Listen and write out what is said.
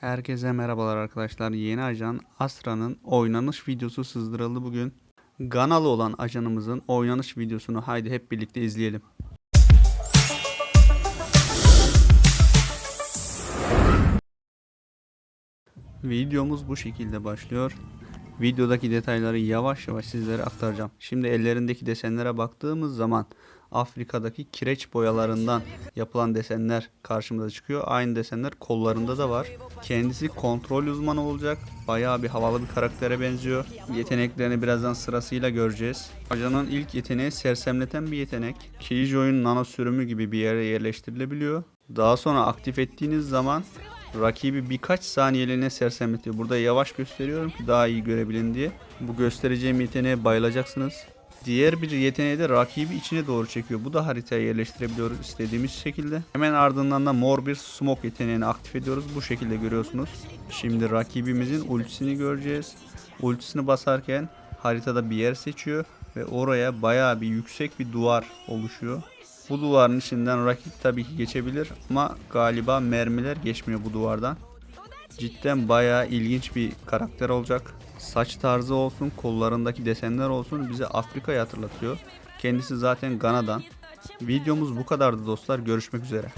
Herkese merhabalar arkadaşlar. Yeni ajan Astra'nın oynanış videosu sızdırıldı bugün. Ganalı olan ajanımızın oynanış videosunu haydi hep birlikte izleyelim. Videomuz bu şekilde başlıyor. Videodaki detayları yavaş yavaş sizlere aktaracağım. Şimdi ellerindeki desenlere baktığımız zaman Afrika'daki kireç boyalarından yapılan desenler karşımıza çıkıyor. Aynı desenler kollarında da var. Kendisi kontrol uzmanı olacak. Bayağı bir havalı bir karaktere benziyor. Yeteneklerini birazdan sırasıyla göreceğiz. Ajanın ilk yeteneği sersemleten bir yetenek. Killjoy'un nano sürümü gibi bir yere yerleştirilebiliyor. Daha sonra aktif ettiğiniz zaman rakibi birkaç saniyeliğine sersemletiyor. Burada yavaş gösteriyorum ki daha iyi görebilin diye. Bu göstereceğim yeteneğe bayılacaksınız. Diğer bir yeteneği de rakibi içine doğru çekiyor. Bu da haritaya yerleştirebiliyoruz istediğimiz şekilde. Hemen ardından da mor bir smoke yeteneğini aktif ediyoruz. Bu şekilde görüyorsunuz. Şimdi rakibimizin ultisini göreceğiz. Ultisini basarken haritada bir yer seçiyor ve oraya bayağı bir yüksek bir duvar oluşuyor. Bu duvarın içinden rakip tabii ki geçebilir ama galiba mermiler geçmiyor bu duvardan. Cidden bayağı ilginç bir karakter olacak. Saç tarzı olsun, kollarındaki desenler olsun bize Afrika'yı hatırlatıyor. Kendisi zaten Gana'dan. Videomuz bu kadardı dostlar. Görüşmek üzere.